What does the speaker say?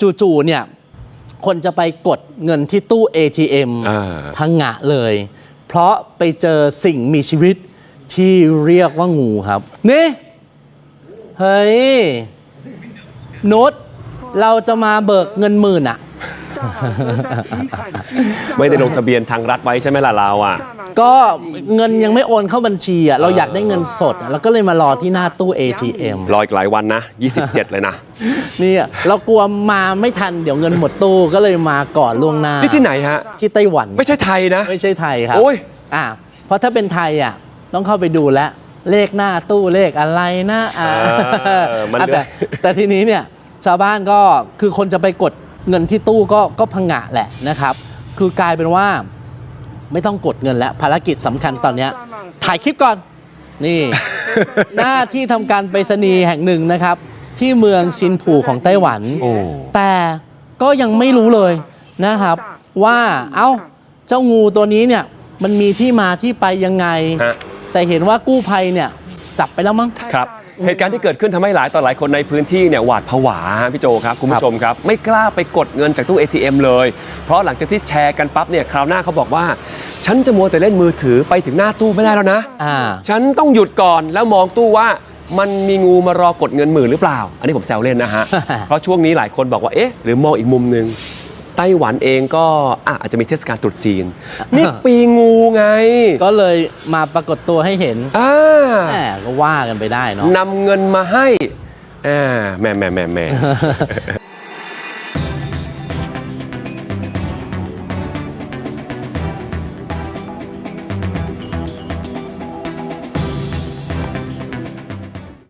จู่ๆเนี่ยคนจะไปกดเงินที่ตู้ ATM อ่าพังงะเลย เพราะไปเจอสิ่งมีชีวิตที่เรียกว่างูครับ นี่ เฮ้ยนุชเราจะมาเบิกเงินหมื่นอะ ไม่ได้ลงทะเบียนทางรัฐไว้ใช่ไหมล่ะเราอะ ก็เงินยังไม่โอนเข้าบัญชีอะเราอยากได้เงินสดอะเราก็เลยมารอที่หน้าตู้ ATM รออีกหลายวันนะ 27 เลยนะ เนี่ยเรากลัวมาไม่ทันเดี๋ยวเงินหมดตู้ก็เลยมาก่อนล่วงหน้านี่ที่ไหนฮะ ที่ไต้หวัน ไม่ใช่ไทยนะ ไม่ใช่ไทยครับโอ้ย อ่า เพราะถ้าเป็นไทยอะต้องเข้าไปดูแลวเลขหน้าตู้เลขอะไรนะอ่าเออมันอะเหลืแต่อแต่ทีนี้เนี่ยชาวบ้านก็คือคนจะไปกด เงินที่ตู้ก็ก็พังงะแหละนะครับ คือกลายเป็นว่าไม่ต้องกดเงินแล้วภารกิจสำคัญตอนเนี้ยถ่ายคลิปก่อน นี่ หน้าที่ทำการไปรษณีย์แห่งหนึ่งนะครับ ที่เมืองซินผูของไต้หวัน โอ้ แต่ก็ยังไม่รู้เลยนะครับ ว่าเอ้าเจ้างูตัวนี้เนี่ยมันมีที่มาที่ไปยังไง ฮะ แต่เห็นว่ากู้ภัยเนี่ยจับไปแล้วมั้ง ครับ เหตุการณ์ที่เกิดขึ้นทำให้หลายต่อหลายคนในพื้นที่เนี่ยหวาดผวาฮะพี่โจครับคุณผู้ชมครับ ไม่กล้าไปกดเงินจากตู้ ATM เลย เพราะหลังจากที่แชร์กันปั๊บเนี่ยคราวหน้าเขาบอกว่า ฉันจะมัวแต่เล่นมือถือไปถึงหน้าตู้ไม่ได้แล้วนะอ่าฉันต้องหยุดก่อนแล้วมองตู้ว่ามันมีงูมารอกดเงินหมื่นหรือเปล่า อันนี้ผมแซวเล่นนะฮะ เพราะช่วงนี้หลายคนบอกว่า เอ๊ะ หรือมองอีกมุมหนึ่ง ไต้หวันเองก็อะอาจจะมีเทศกาลตรุษจีน นี่ปีงูไงก็เลยมาปรากฏตัวให้เห็นอ่าแหมก็ว่ากันไปได้เนาะนำเงินมาให้อ่าแหม่แหม่แหม่แหม่